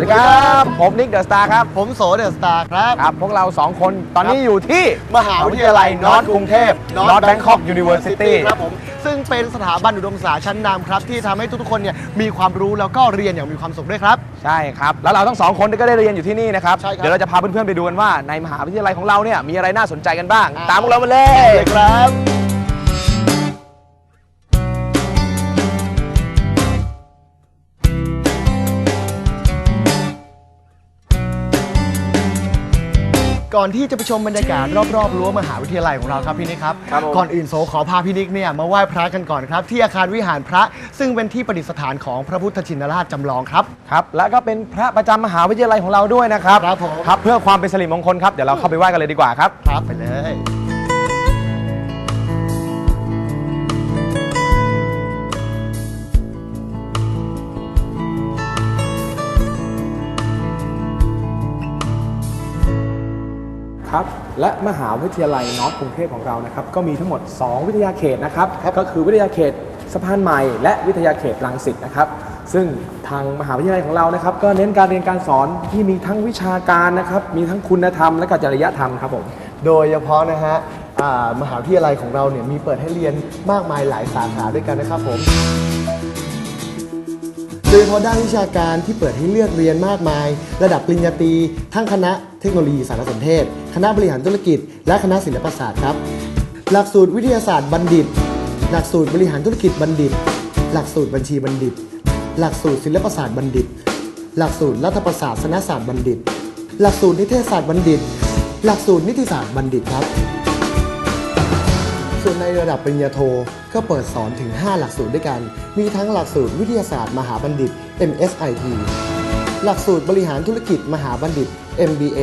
วัสดีครับผมนิกเดอะสตาร์ครับ ผมโสเดอะสตาร์ครับ ครับ พวกเราสองคนตอนนี้อยู่ที่มหาวิทยาลัยนอร์ทกรุงเทพ North Bangkok University ครับผม ซึ่งเป็นสถาบันอุดมศึกษาชั้นนำครับ ที่ทำให้ทุกๆคนเนี่ยมีความรู้แล้วก็เรียนอย่างมีความสุขด้วยครับ ใช่ครับ แล้วเราทั้งสองคนก็ได้เรียนอยู่ที่นี่นะครับ ใช่ครับ เดี๋ยวเราจะพาเพื่อนๆไปดูกันว่าในมหาวิทยาลัยของเราเนี่ยมีอะไรน่าสนใจกันบ้างอ่าตามพวกเรามาเลยเลยครับ ก่อนที่จะไปชมบรรยากาศรอบๆรั้วมหาวิทยาลัยของเราครับพี่นิกครับ ครับผม ก่อนอื่นโสขอพาพี่นิกเนี่ยมาไหว้พระกันก่อนครับ ที่อาคารวิหารพระซึ่งเป็นที่ประดิษฐานของพระพุทธชินราชจำลองครับ ครับ แล้วก็เป็นพระประจำมหาวิทยาลัยของเราด้วยนะครับครับผม ครับเพื่อความเป็นสิริมงคลครับ เดี๋ยวเราเข้าไปไหว้กันเลยดีกว่าครับ ครับไปเลย ครับและมหาวิทยาลัยนอร์ทกรุงเทพของเรานะครับก็มีทั้งหมด 2 วิทยาเขตนะครับก็คือวิทยาเขตสะพานใหม่ และวิทยาเขตรังสิตนะครับซึ่งทางมหาวิทยาลัยของเรานะครับ ก็เน้นการเรียนการสอนที่มีทั้งวิชาการนะครับมีทั้งคุณธรรมและก็จริยธรรมครับผมโดยเฉพาะนะฮะอ่ามหาวิทยาลัยของเราเนี่ยมีเปิดให้เรียนมากมายหลายสาขาด้วยกันนะครับผม โดยเฉพาะด้านวิชาการที่เปิดให้เลือกเรียนมากมาย ระดับปริญญาตรีทั้งคณะเทคโนโลยีสารสนเทศ คณะบริหารธุรกิจ และคณะศิลปศาสตร์ครับ หลักสูตรวิทยาศาสตร์บัณฑิต หลักสูตรบริหารธุรกิจบัณฑิต หลักสูตรบัญชีบัณฑิต หลักสูตรศิลปศาสตร์บัณฑิต หลักสูตรรัฐประศาสนศาสตร์บัณฑิต หลักสูตรนิเทศศาสตร์บัณฑิต หลักสูตรนิติศาสตร์บัณฑิตครับ ส่วนในระดับปริญญาโท ก็เปิดสอนถึง 5 หลักสูตรด้วยกัน มีทั้งหลักสูตรวิทยาศาสตร์มหาบัณฑิต MSIT หลักสูตรบริหารธุรกิจมหาบัณฑิต MBA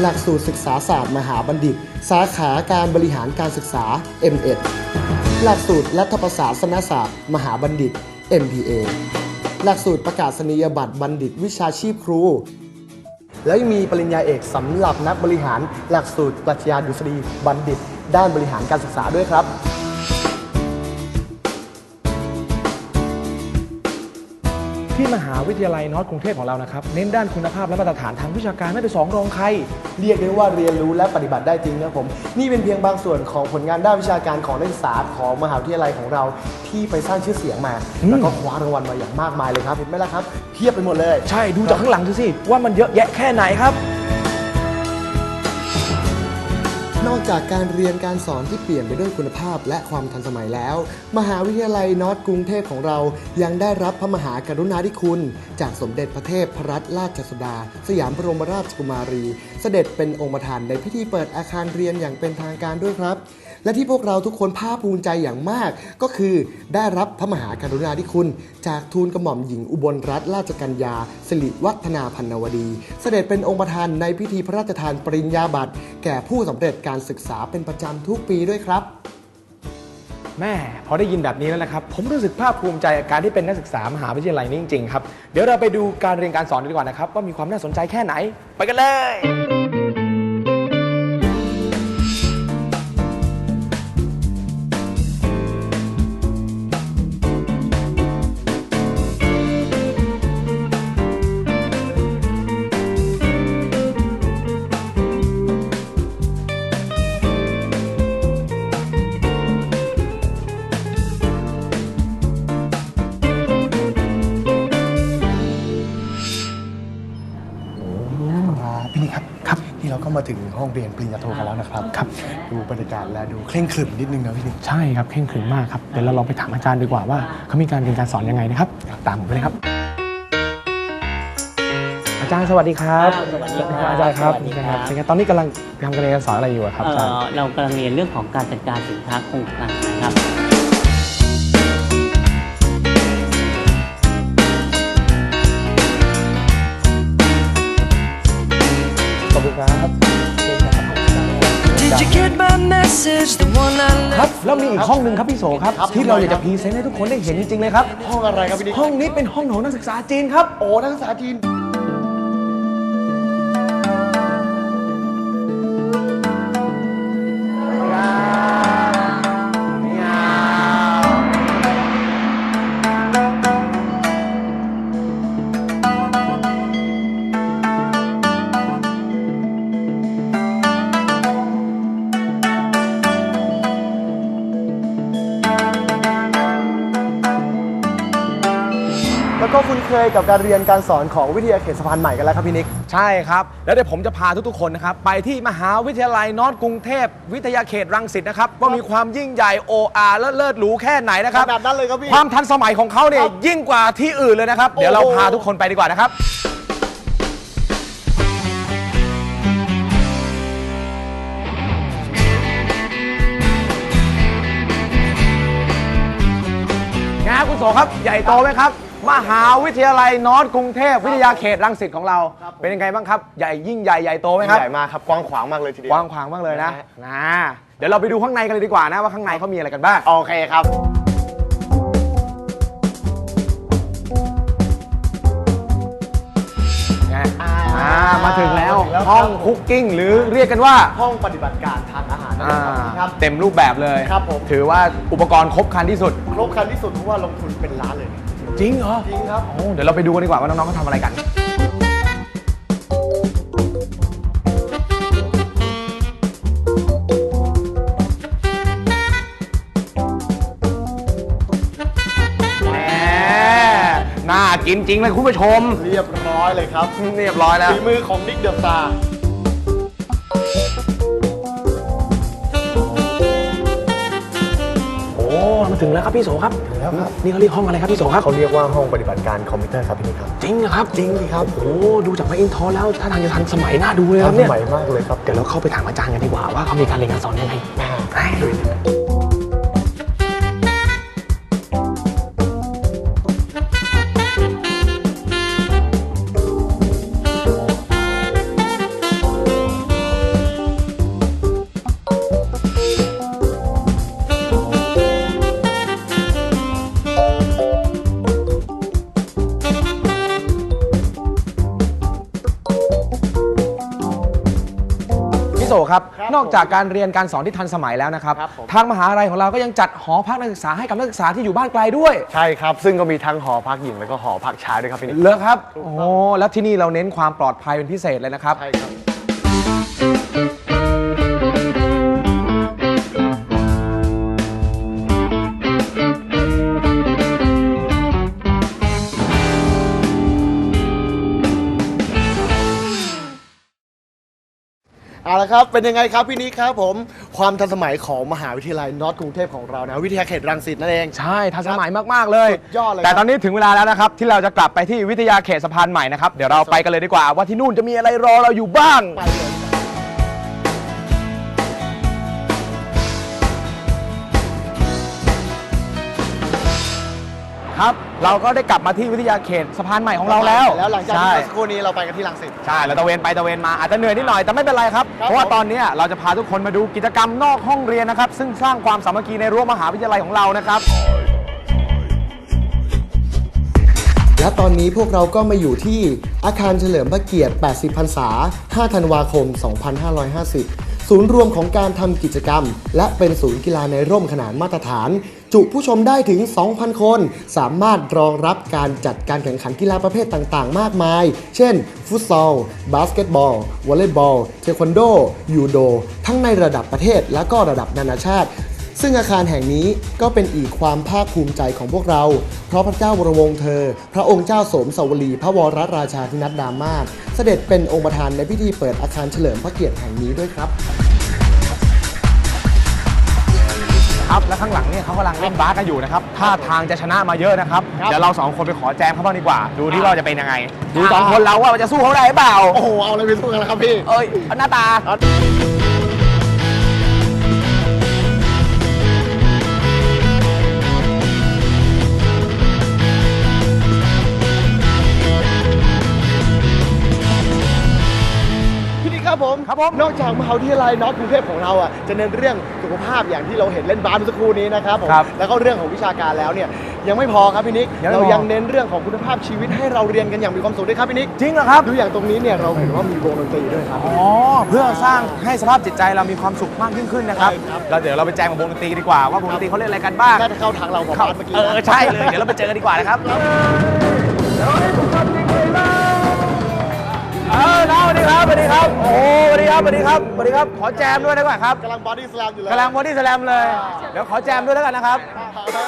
หลักสูตรศึกษาศาสตร์มหาบัณฑิต สาขาการบริหารการศึกษา M.Ed หลักสูตรรัฐประศาสนศาสตร์ มหาบัณฑิต MBA หลักสูตรประกาศนียบัตรบัณฑิตวิชาชีพครู แล้วยังมีปริญญาเอกสำหรับนักบริหารหลักสูตรปรัชญาดุษฎีบัณฑิต ด้านบริหารการศึกษาด้วยครับที่มหาวิทยาลัยนอร์ทกรุงเทพของเรานะครับ เน้นด้านคุณภาพและมาตรฐานทางวิชาการไม่เป็นสองรองใคร เรียกได้ว่าเรียนรู้และปฏิบัติได้จริงนะครับผม นี่เป็นเพียงบางส่วนของผลงานด้านวิชาการของนักศึกษาของมหาวิทยาลัยของเราที่ไปสร้างชื่อเสียงมาอืมแล้วก็คว้ารางวัลมาอย่างมากมายเลยครับเห็นไหมล่ะครับเพียบไปหมดเลย ใช่ดูจากข้างหลังดูสิว่ามันเยอะแยะแค่ไหนครับ นอกจากการเรียนการสอนที่เปลี่ยนไปด้วยคุณภาพและความทันสมัยแล้ว มหาวิทยาลัยนอตกรุงเทพของเรายังได้รับพระมหากรุณาธิคุณ จากสมเด็จพระเทพรัตนราชสุดา สยามบรมราชกุมารี เสด็จเป็นองค์ประธานในพิธีเปิดอาคารเรียนอย่างเป็นทางการด้วยครับ และที่พวกเราทุกคนภาคภูมิใจอย่างมาก ก็คือได้รับพระมหากรุณาธิคุณ จากทูลกระหม่อมหญิงอุบลรัตนราชกัญญาสิริวัฒนาพันนวดี เสด็จเป็นองค์ประธานในพิธีพระราชทานปริญญาบัตรแก่ผู้สำเร็จการศึกษาเป็นประจำทุกปีด้วยครับแม่พอได้ยินแบบนี้แล้วนะครับ ผมรู้สึกภาคภูมิใจกับการที่เป็นนักศึกษามหาวิทยาลัยนี้จริงๆครับ เดี๋ยวเราไปดูการเรียนการสอนดีกว่านะครับ ว่ามีความน่าสนใจแค่ไหน ไปกันเลย ห้องเรียนปริญญาโทกันแล้วนะครับครับ ดูบรรยากาศและดูเคร่งขรึมนิดนึงนะพี่นิกใช่ครับเข่งขรึมมากครับเดี๋ยวเราลองไปถามอาจารย์ดีกว่าว่าเขามีการเรียนการสอนยังไงนะครับ ตามผมไปเลยครับ อาจารย์สวัสดีครับสวัสดีครับอาจารย์ครับสวัสดีครับเป็นไงตอนนี้กำลังทำการเรียนการสอนอะไรอยู่อะครับอาจารย์เอ่อเรากำลังเรียนเรื่องของการจัดการสินค้าคงคลังนะครับขอบคุณครับ ครั left. บแล้วมีอีกห้องหนึ่งครับพี่โสครับ ครับที่เราอยากจะพรีเซนต์ให้ทุกคนได้เห็นจริงๆเลยครับ ห้องอะไรครับพี่นิกห้องนี้เป็นห้องของนักศึกษาจีนครับ โอ้นักศึกษาจีน เคยกับการเรียนการสอนของวิทยาเขตสะพานใหม่กันแล้วครับพี่นิก ใช่ครับ แล้วเดี๋ยวผมจะพาทุกๆคนนะครับ ไปที่มหาวิทยาลัยนอร์ทกรุงเทพ วิทยาเขตรังสิตนะครับว่ามีความยิ่งใหญ่โออาและเลิศหรูแค่ไหนนะครับขนาดนั้นเลยครับพี่ความทันสมัยของเขาเนี่ยยิ่งกว่าที่อื่นเลยนะครับ เดี๋ยวเราโอ้โห พาทุกคนไปดีกว่านะครับไงครับคุณโสครับ ใหญ่โตไหมครับ มหาวิทยาลัยนอร์ทกรุงเทพวิทยาเขตรังสิตของเรา เป็นยังไงบ้างครับใหญ่ยิ่งใหญ่ใหญ่โตไหมครับใหญ่มากครับกว้างขวางมากเลยทีเดียวกว้างขวางมากเลยนะนะฮะนะเดี๋ยวเราไปดูข้างในกันเลยดีกว่านะว่าข้างในเขามีอะไรกันบ้างโอเคครับไงอ่าอ่ามาถึงแล้วมาถึงแล้วห้องครับคุกกิ้งหรือเรียกกันว่าห้องปฏิบัติการทางอาหารนั่นเออ่างครับเต็มรูปแบบเลยครับผมถือว่าอุปกรณ์ครบครันที่สุด ครบครันที่สุดเพราะว่าลงทุนเป็นล้านเลย จริงเหรอจริงครับโอ้เดี๋ยวเราไปดูกันดีกว่าว่าน้องๆเขาทำอะไรกัน แหมน่ากินจริงเลยคุณผู้ชม เรียบร้อยเลยครับเรียบร้อยแล้ว ฝีมือของนิกเดอะสตาร์ ถึงแล้วครับพี่โสครับแล้วครับ นี่เขาเรียกห้องอะไรครับพี่โสครับเขาเรียกว่าห้องปฏิบัติการคอมพิวเตอร์ครับพี่นิกครับจริงเหรอครับจริงครับโอ้ดูจากมาอินทอแล้วถ้าทางจะทันสมัยน่าดูเลยคทัรับนสเนี่ยมัยมากเลยครับเดี๋ยวเราเข้าไปถามอาจารย์กันดีกว่าว่าเขามีการเรียนการสอนยังไงไป อกจากการเรียนการสอนที่ทันสมัยแล้วนะครับ ครับผม ทางมหาลัยของเราก็ยังจัดหอพักนักศึกษาให้กับนักศึกษาที่อยู่บ้านไกลด้วย ใช่ครับ ซึ่งก็มีทั้งหอพักหญิงแล้วก็หอพักชายด้วยครับพี่นิก เลอครับ โอ้แล้วที่นี่เราเน้นความปลอดภัยเป็นพิเศษเลยนะครับ ใช่ครับ เอาละครับ เป็นยังไงครับพี่นิกครับผม ความทันสมัยของมหาวิทยาลัยนอร์ทกรุงเทพของเรานะ วิทยาเขตรังสิตนั่นเอง ใช่ทันสมัยมาก ๆ เลย สุดยอดเลยแต่ครับตอนนี้ถึงเวลาแล้วนะครับ ที่เราจะกลับไปที่วิทยาเขตสะพานใหม่นะครับ เดี๋ยวเราไปกันเลยดีกว่าว่าที่นู่นจะมีอะไรรอเราอยู่บ้าง ไปเลย ครับ เราก็ได้กลับมาที่วิทยาเขตสะพานใหม่ของเราแล้วแล้วหลังจากใช่ที่เมื่อสักครู่นี้เราไปกันที่รังสิต ใช่ เราตะเวนไปตะเวนมาอาจจะเหนื่อยนิดหน่อยแต่ไม่เป็นไรครับ ครับเพราะว่าผม ตอนนี้เราจะพาทุกคนมาดูกิจกรรมนอกห้องเรียนนะครับ ซึ่งสร้างความสามัคคีในรั้วมหาวิทยาลัยของเรานะครับ และตอนนี้พวกเราก็มาอยู่ที่อาคารเฉลิมพระเกียรติ 80 พรรษา 5 ธันวาคม 2550 ศูนย์รวมของการทำกิจกรรม และเป็นศูนย์กีฬาในร่มขนานมาตรฐาน จุผู้ชมได้ถึง 2,000 คน สามารถรองรับการจัดการแข่งขันกีฬาประเภทต่างๆ มากมาย เช่น ฟุตซอล บาสเกตบอล วอลเลย์บอล เทควันโด ยูโด ทั้งในระดับประเทศและก็ระดับนานาชาติ ซึ่งอาคารแห่งนี้ก็เป็นอีกความภาคภูมิใจของพวกเรา เพราะพระเจ้าวรวงเธอ พระองค์เจ้าสมสวลีพระวรราชาธินัดดามาศเสด็จเป็นองค์ประธานในพิธีเปิดอาคารเฉลิมพระเกียรติแห่งนี้ด้วยครับ ครับและข้างหลังเนี่ยเขากำลังเล่นบาสกันอยู่นะครับท่าทางจะชนะมาเยอะนะครับครับเดี๋ยวเราสองคนไปขอแจมเขาบ้างดีกว่า ดูที่ว่าจะเป็นยังไง ดูสองคนเราว่าจะสู้เขาได้หรือเปล่า โอ้โห เอาอะไรไปสู้กันแล้วครับพี่ เอ้ยเอาหน้าตา พี่นิกครับผมครับผมนอกจากมหาวิทยาลัยนอร์ทกรุงเทพของเราอะจะเน้นเรื่องสุขภาพอย่างที่เราเห็นเล่นบาสเมื่อสักครู่นี้นะครับผมครับแล้วก็เรื่องของวิชาการแล้วเนี่ยยังไม่พอครับพี่นิกยังไม่เราพอยังเน้นเรื่องของคุณภาพชีวิตให้เราเรียนกันอย่างมีความสุขด้วยครับพี่นิกจริงเหรอครับ ดูอย่างตรงนี้เนี่ยเราเห็นว่ามีวงดนตรีด้วยครับ อ๋อ เพื่อสร้างให้สภาพจิตใจเรามีความสุขมากยิ่งขึ้นนะครับ ใช่ครับแล้วเดี๋ยวเราไปแจงกับวงดนตรีดีกว่าว่าวงดนตรีเขาเล่นอะไรกันบ้างน่าจะเข้าทางเราของเข้าบาสเมื่อกี้เอนะ อใช่เลย เดี๋ยวเราไปเจอกันดีกว่านะครับ เออน้าสวัสดีครับสวัสดีครับ โอ้สวัสดีครับสวัสดีครับสวัสดีครับ ขอแจมด้วยดีกว่าครับกำลังบอดี้สแลมอยู่เลยกำลังบอดี้สแลมเลย เดี๋ยวขอแจมด้วยแล้วกันนะครับ ใช่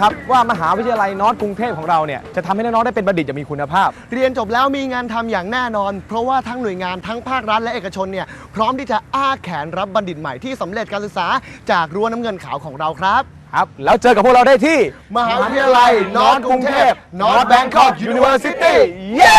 ชื่อแล้วยังล่ะครับว่ามหาวิทยาลัยนอตกรุงเทพของเราเนี่ยจะทำให้น้องๆได้เป็นบัณฑิตอย่างมีคุณภาพ เรียนจบแล้วมีงานทำอย่างแน่นอน เพราะว่าทั้งหน่วยงานทั้งภาครัฐและเอกชนเนี่ยพร้อมที่จะอ้าแขนรับบัณฑิตใหม่ที่สำเร็จการศึกษาจากรั้วน้ำเงินขาวของเราครับ ครับ แล้วเจอกับพวกเราได้ที่ มหาวิทยาลัยนอร์ทกรุงเทพ North Bangkok University เย้